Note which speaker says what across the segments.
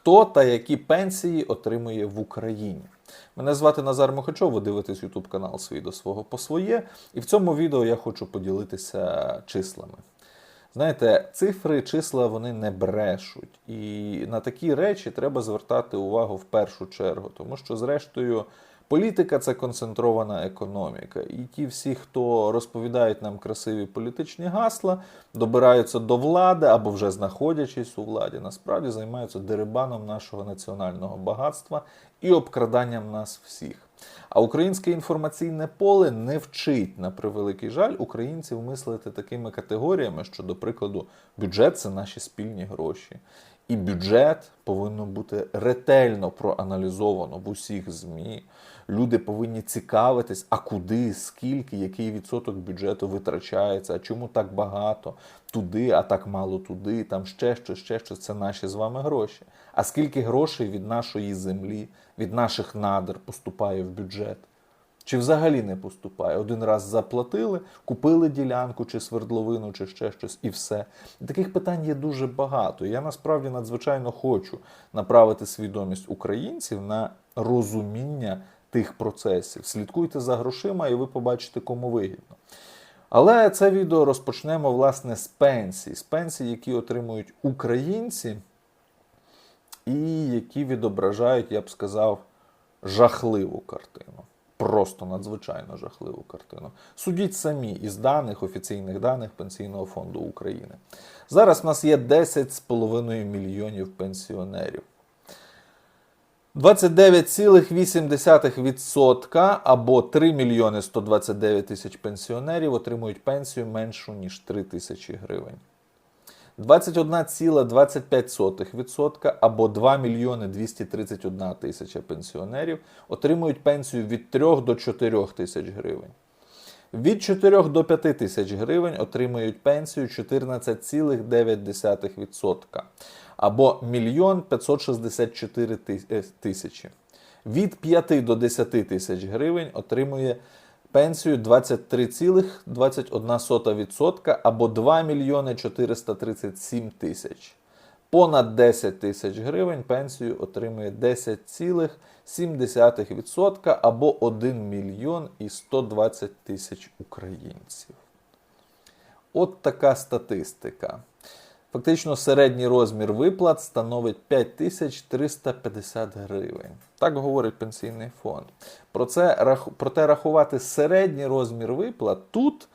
Speaker 1: хто та які пенсії отримує в Україні. Мене звати Назар Мохачов, ви дивитесь YouTube канал Свій до свого по своє. І в цьому відео я хочу поділитися числами. Знаєте, цифри, числа вони не брешуть. І на такі речі треба звертати увагу в першу чергу, тому що, зрештою, політика це концентрована економіка. І ті всі, хто розповідають нам красиві політичні гасла, добираються до влади або вже знаходячись у владі, насправді займаються дерибаном нашого національного багатства і обкраданням нас всіх. А українське інформаційне поле не вчить, на превеликий жаль, українців мислити такими категоріями, що, до прикладу, бюджет це наші спільні гроші. І бюджет повинно бути ретельно проаналізовано в усіх ЗМІ. Люди повинні цікавитись, а куди, скільки, який відсоток бюджету витрачається, а чому так багато туди, а так мало туди, там ще щось, ще щось. Це наші з вами гроші. А скільки грошей від нашої землі, від наших надр поступає в бюджет? Чи взагалі не поступає? Один раз заплатили, купили ділянку чи свердловину, чи ще щось, і все. Таких питань є дуже багато. Я насправді надзвичайно хочу направити свідомість українців на розуміння тих процесів. Слідкуйте за грошима, і ви побачите, кому вигідно. Але це відео розпочнемо власне з пенсій, з пенсій, які отримують українці, і які відображають, я б сказав, жахливу картину. Просто надзвичайно жахливу картину. Судіть самі із даних, офіційних даних Пенсійного фонду України. Зараз в нас є 10,5 мільйонів пенсіонерів. 29,8% або 3 мільйони 129 тисяч пенсіонерів отримують пенсію меншу, ніж 3 тисячі гривень. 21,25% або 2 мільйони 231 тисяча пенсіонерів отримують пенсію від 3 до 4 тисяч гривень. Від 4 до 5 тисяч гривень отримують пенсію 14,9% або 1 564 тисячі. Від 5 до 10 тисяч гривень отримує пенсію 23,21% або 2 мільйони 437 тисяч. Понад 10 тисяч гривень пенсію отримує 10,7% або 1 мільйон і 120 тисяч українців. От така статистика. Фактично, середній розмір виплат становить 5350 гривень. Так говорить пенсійний фонд. Про це, проте рахувати середній розмір виплат тут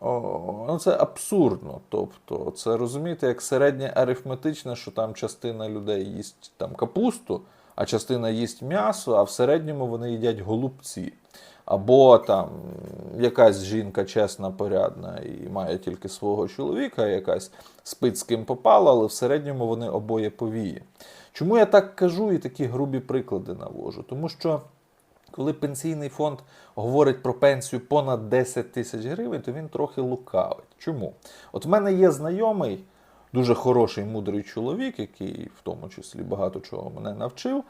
Speaker 1: о, ну це абсурдно. Тобто, це розумієте, як середнє арифметичне, що там частина людей їсть там капусту, а частина їсть м'ясо, а в середньому вони їдять голубці. Або там якась жінка чесна, порядна і має тільки свого чоловіка, якась спить з ким попала, але в середньому вони обоє повії. Чому я так кажу і такі грубі приклади навожу? Тому що коли пенсійний фонд говорить про пенсію понад 10 тисяч гривень, то він трохи лукавить. Чому? От в мене є знайомий, дуже хороший, мудрий чоловік, який в тому числі багато чого мене навчив.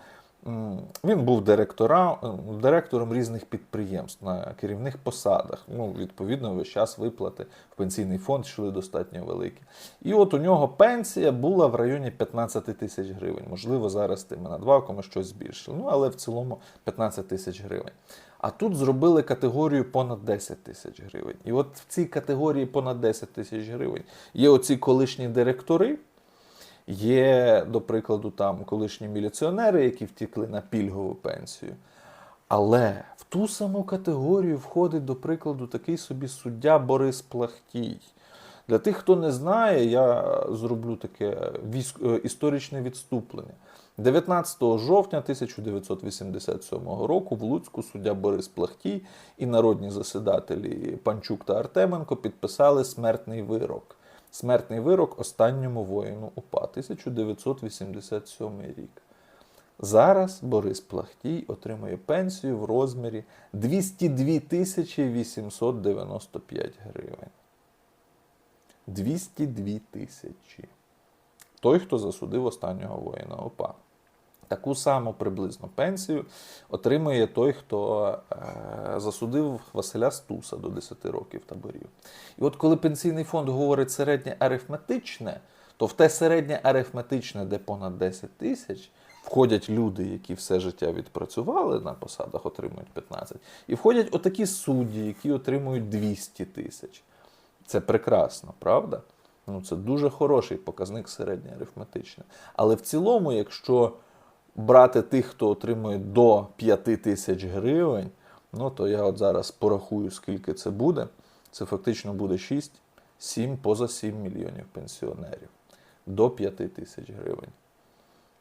Speaker 1: Він був директора, директором різних підприємств на керівних посадах. Ну, Відповідно, весь час виплати в пенсійний фонд йшли достатньо великі. І от у нього пенсія була в районі 15 тисяч гривень. Можливо, зараз тими надбавками щось збільшили. Ну, але в цілому 15 тисяч гривень. А тут зробили категорію понад 10 тисяч гривень. І от в цій категорії понад 10 тисяч гривень є оці колишні директори. Є, до прикладу, там колишні міліціонери, які втікли на пільгову пенсію. Але в ту саму категорію входить, до прикладу, такий собі суддя Борис Плахтій. Для тих, хто не знає, я зроблю таке військ... історичне відступлення. 19 жовтня 1987 року в Луцьку суддя Борис Плахтій і народні засідателі Панчук та Артеменко підписали смертний вирок. Смертний вирок останньому воїну УПА 1987 рік. Зараз Борис Плахтій отримує пенсію в розмірі 202 тисячі 895 гривень. 202 тисячі. Той, хто засудив останнього воїна ОПА. Таку саму приблизно пенсію отримує той, хто е, засудив Василя Стуса до 10 років таборів. І от коли пенсійний фонд говорить середнє арифметичне, то в те середнє арифметичне, де понад 10 тисяч, входять люди, які все життя відпрацювали на посадах, отримують 15, і входять отакі судді, які отримують 200 тисяч. Це прекрасно, правда? Ну, це дуже хороший показник середнє арифметичне. Але в цілому, якщо брати тих, хто отримує до 5 тисяч гривень, ну то я от зараз порахую, скільки це буде. Це фактично буде 6, 7, поза 7 мільйонів пенсіонерів до 5 тисяч гривень.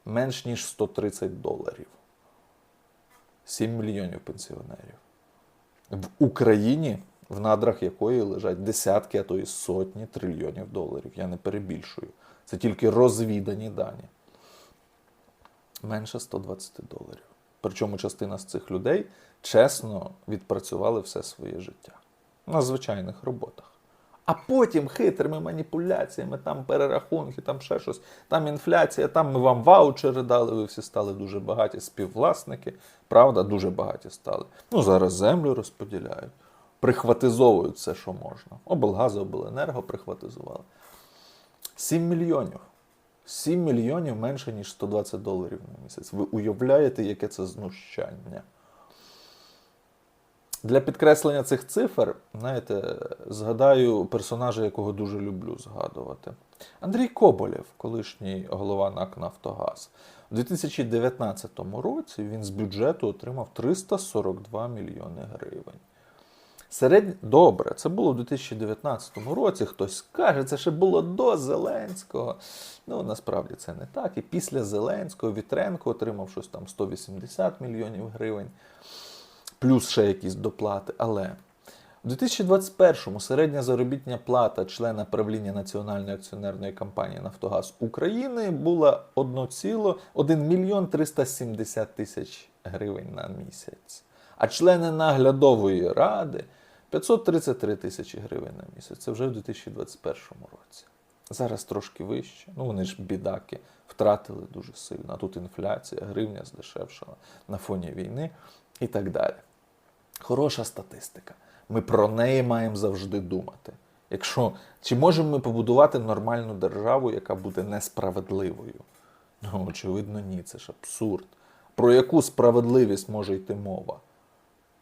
Speaker 1: Менш ніж 130 доларів. 7 мільйонів пенсіонерів. В Україні, в надрах якої лежать десятки, а то і сотні трильйонів доларів. Я не перебільшую. Це тільки розвідані дані. Менше 120 доларів. Причому частина з цих людей чесно відпрацювали все своє життя на звичайних роботах. А потім хитрими маніпуляціями, там перерахунки, там ще щось, там інфляція, там ми вам ваучери дали, ви всі стали дуже багаті співвласники. Правда, дуже багаті стали. Ну, зараз землю розподіляють, прихватизовують все, що можна. Облгази, обленерго прихватизували. 7 мільйонів. 7 мільйонів менше, ніж 120 доларів на місяць. Ви уявляєте, яке це знущання? Для підкреслення цих цифр, знаєте, згадаю персонажа, якого дуже люблю згадувати. Андрій Коболєв, колишній голова НАК Нафтогаз. У 2019 році він з бюджету отримав 342 мільйони гривень. Середнь... Добре, це було в 2019 році. Хтось каже, це ще було до Зеленського. Ну, насправді це не так. І після Зеленського Вітренко отримав щось там 180 мільйонів гривень плюс ще якісь доплати. Але у 2021-му середня заробітня плата члена правління Національної акціонерної компанії Нафтогаз України була 1,1 мільйон 370 тисяч гривень на місяць. А члени наглядової ради 533 тисячі гривень на місяць. Це вже в 2021 році. Зараз трошки вище. Ну вони ж бідаки втратили дуже сильно. А тут інфляція, гривня здешевшала на фоні війни і так далі. Хороша статистика. Ми про неї маємо завжди думати. Якщо чи можемо ми побудувати нормальну державу, яка буде несправедливою? Ну, очевидно, ні, це ж абсурд. Про яку справедливість може йти мова,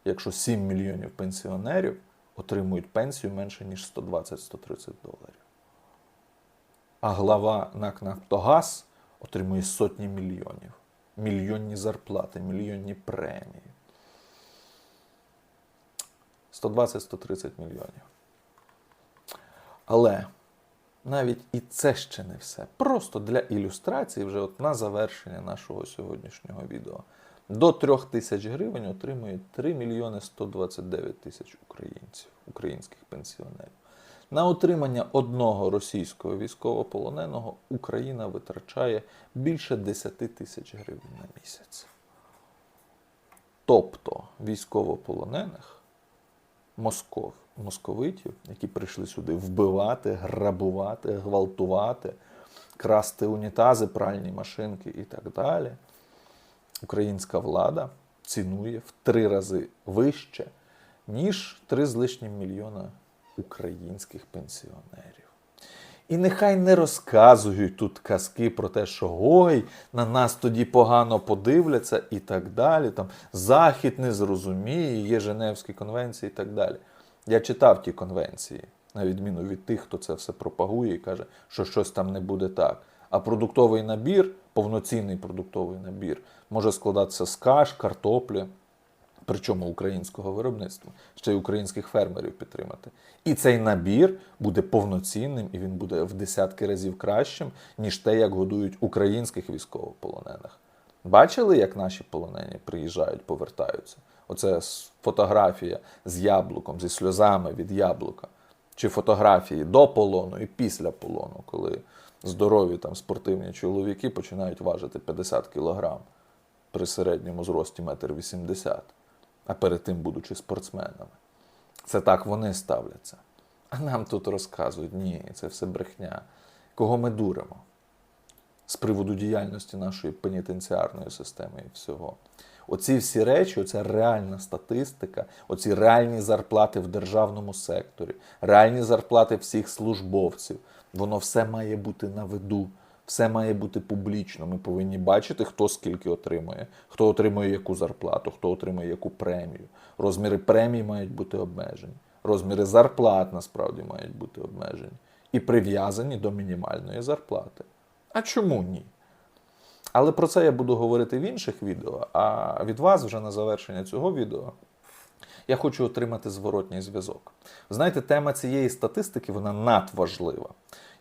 Speaker 1: якщо 7 мільйонів пенсіонерів отримують пенсію менше, ніж 120-130 доларів. А глава НАК «Нафтогаз» отримує сотні мільйонів, мільйонні зарплати, мільйонні премії. 120-130 мільйонів. Але навіть і це ще не все. Просто для ілюстрації, вже от на завершення нашого сьогоднішнього відео. До 3 тисяч гривень отримує 3 мільйони 129 тисяч українців, українських пенсіонерів. На утримання одного російського військовополоненого Україна витрачає більше 10 тисяч гривень на місяць. Тобто військовополонених москов, московитів, які прийшли сюди вбивати, грабувати, гвалтувати, красти унітази, пральні машинки і так далі. Українська влада цінує в три рази вище, ніж 3 з лишнім мільйона українських пенсіонерів. І нехай не розказують тут казки про те, що ой, на нас тоді погано подивляться і так далі. Там Захід не зрозуміє, є Женевські конвенції і так далі. Я читав ті конвенції, на відміну від тих, хто це все пропагує і каже, що щось там не буде так. А продуктовий набір, повноцінний продуктовий набір, може складатися з каш, картоплі, причому українського виробництва, ще й українських фермерів підтримати. І цей набір буде повноцінним і він буде в десятки разів кращим, ніж те, як годують українських військовополонених. Бачили, як наші полонені приїжджають, повертаються? Оце фотографія з яблуком, зі сльозами від яблука. Чи фотографії до полону і після полону, коли здорові там спортивні чоловіки починають важити 50 кілограм при середньому зрості 1,80 м а перед тим, будучи спортсменами. Це так вони ставляться. А нам тут розказують, ні, це все брехня. Кого ми дуримо? з приводу діяльності нашої пенітенціарної системи і всього. Оці всі речі, оця реальна статистика, оці реальні зарплати в державному секторі, реальні зарплати всіх службовців, воно все має бути на виду, все має бути публічно. Ми повинні бачити, хто скільки отримує, хто отримує яку зарплату, хто отримує яку премію. Розміри премій мають бути обмежені, розміри зарплат насправді мають бути обмежені і прив'язані до мінімальної зарплати. А чому ні? Але про це я буду говорити в інших відео. А від вас вже на завершення цього відео я хочу отримати зворотній зв'язок. Знаєте, тема цієї статистики вона надважлива.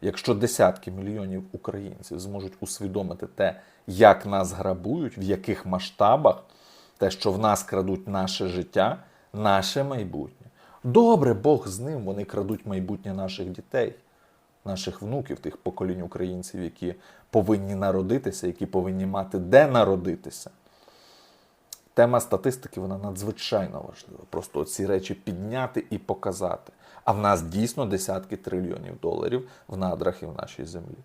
Speaker 1: Якщо десятки мільйонів українців зможуть усвідомити те, як нас грабують, в яких масштабах, те, що в нас крадуть наше життя, наше майбутнє. Добре, Бог з ним, вони крадуть майбутнє наших дітей наших внуків, тих поколінь українців, які повинні народитися, які повинні мати де народитися. Тема статистики вона надзвичайно важлива. Просто ці речі підняти і показати. А в нас дійсно десятки трильйонів доларів в надрах і в нашій землі.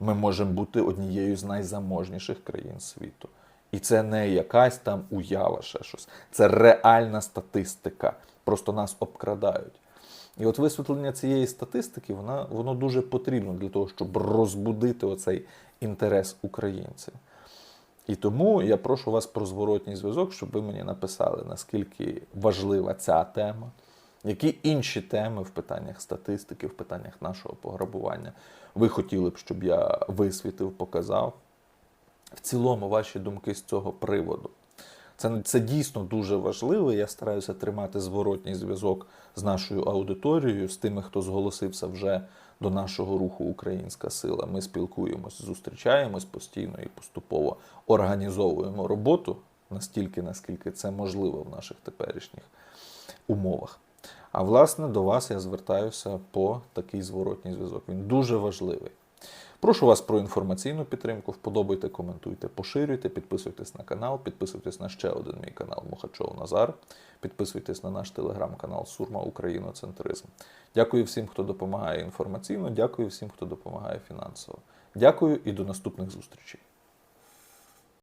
Speaker 1: Ми можемо бути однією з найзаможніших країн світу. І це не якась там уява, ще щось. Це реальна статистика. Просто нас обкрадають. І от висвітлення цієї статистики вона, воно дуже потрібно для того, щоб розбудити оцей інтерес українців. І тому я прошу вас про зворотній зв'язок, щоб ви мені написали, наскільки важлива ця тема, які інші теми в питаннях статистики, в питаннях нашого пограбування ви хотіли б, щоб я висвітив, показав. В цілому, ваші думки з цього приводу. Це, це дійсно дуже важливо. Я стараюся тримати зворотній зв'язок з нашою аудиторією, з тими, хто зголосився вже до нашого руху Українська сила. Ми спілкуємось, зустрічаємось постійно і поступово організовуємо роботу настільки, наскільки це можливо в наших теперішніх умовах. А власне до вас я звертаюся по такий зворотній зв'язок. Він дуже важливий. Прошу вас про інформаційну підтримку. Вподобайте, коментуйте, поширюйте, підписуйтесь на канал, підписуйтесь на ще один мій канал Мухачов Назар. Підписуйтесь на наш телеграм-канал Сурма Україноцентризм. Дякую всім, хто допомагає інформаційно. Дякую всім, хто допомагає фінансово. Дякую і до наступних зустрічей.